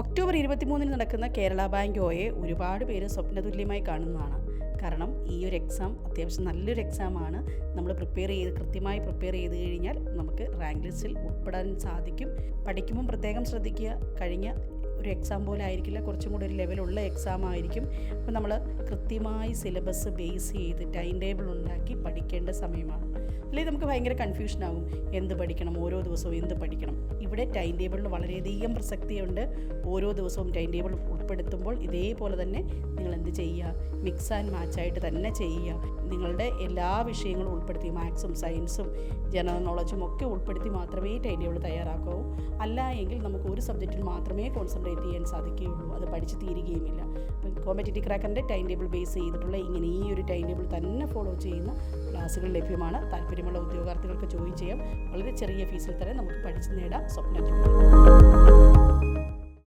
October ഇരുപത്തിമൂന്നിന് നടക്കുന്ന Kerala bank ഒയെ ഒരുപാട് പേര് സ്വപ്നതുല്യമായി കാണുന്നതാണ്. കാരണം ഈ ഒരു എക്സാം അത്യാവശ്യം നല്ലൊരു എക്സാമാണ് നമ്മൾ പ്രിപ്പയർ ചെയ്ത് കൃത്യമായി പ്രിപ്പയർ ചെയ്ത് കഴിഞ്ഞാൽ നമുക്ക് റാങ്ക് ലിസ്റ്റിൽ ഉൾപ്പെടാൻ സാധിക്കും. പഠിക്കുമ്പം പ്രത്യേകം ശ്രദ്ധിക്കുക. കഴിഞ്ഞ ഒരു എക്സാം പോലെ ആയിരിക്കില്ല. കുറച്ചും കൂടി ഒരു ലെവലുള്ള എക്സാം ആയിരിക്കും. അപ്പോൾ നമ്മൾ കൃത്യമായി സിലബസ് ബേസ് ചെയ്ത് ടൈം ടേബിൾ ഉണ്ടാക്കി പഠിക്കേണ്ട സമയമാണ്. അല്ലെങ്കിൽ നമുക്ക് ഭയങ്കര കൺഫ്യൂഷൻ ആകും എന്ത് പഠിക്കണം? ഓരോ ദിവസവും എന്ത് പഠിക്കണം? ഇവിടെ ടൈം ടേബിളിന് വളരെയധികം പ്രസക്തിയുണ്ട്. ഓരോ ദിവസവും ടൈം ടേബിൾ ഉൾപ്പെടുത്തുമ്പോൾ ഇതേപോലെ തന്നെ നിങ്ങൾ എന്ത് ചെയ്യുക? മിക്സ് ആൻഡ് മാച്ച് ആയിട്ട് തന്നെ ചെയ്യുക. നിങ്ങളുടെ എല്ലാ വിഷയങ്ങളും ഉൾപ്പെടുത്തി മാത്സും സയൻസും ജനറൽ നോളജും ഒക്കെ ഉൾപ്പെടുത്തി മാത്രമേ ടൈം ടേബിൾ തയ്യാറാക്കാവൂ അല്ല എങ്കിൽ നമുക്ക് ഒരു സബ്ജക്റ്റിൽ മാത്രമേ കോൺസെൻട്രേറ്റ് ചെയ്യാൻ സാധിക്കുകയുള്ളൂ. അത് പഠിച്ച് തീരുകയുമില്ല. കോമ്പറ്റേറ്റീവ് ക്രാക്കറിന്റെ ടൈം ടേബിൾ ബേസ് ചെയ്തിട്ടുള്ള ഇങ്ങനെ ഈ ഒരു ടൈം ടേബിൾ തന്നെ ഫോളോ ചെയ്യുന്ന ക്ലാസ്സുകൾ ലഭ്യമാണ്. താല്പര്യമുള്ള ഉദ്യോഗാർത്ഥികൾക്ക് ജോയിൻ ചെയ്യാം. വളരെ ചെറിയ ഫീസിൽ തന്നെ നമുക്ക് പഠിച്ച് നേടാം. സ്വപ്ന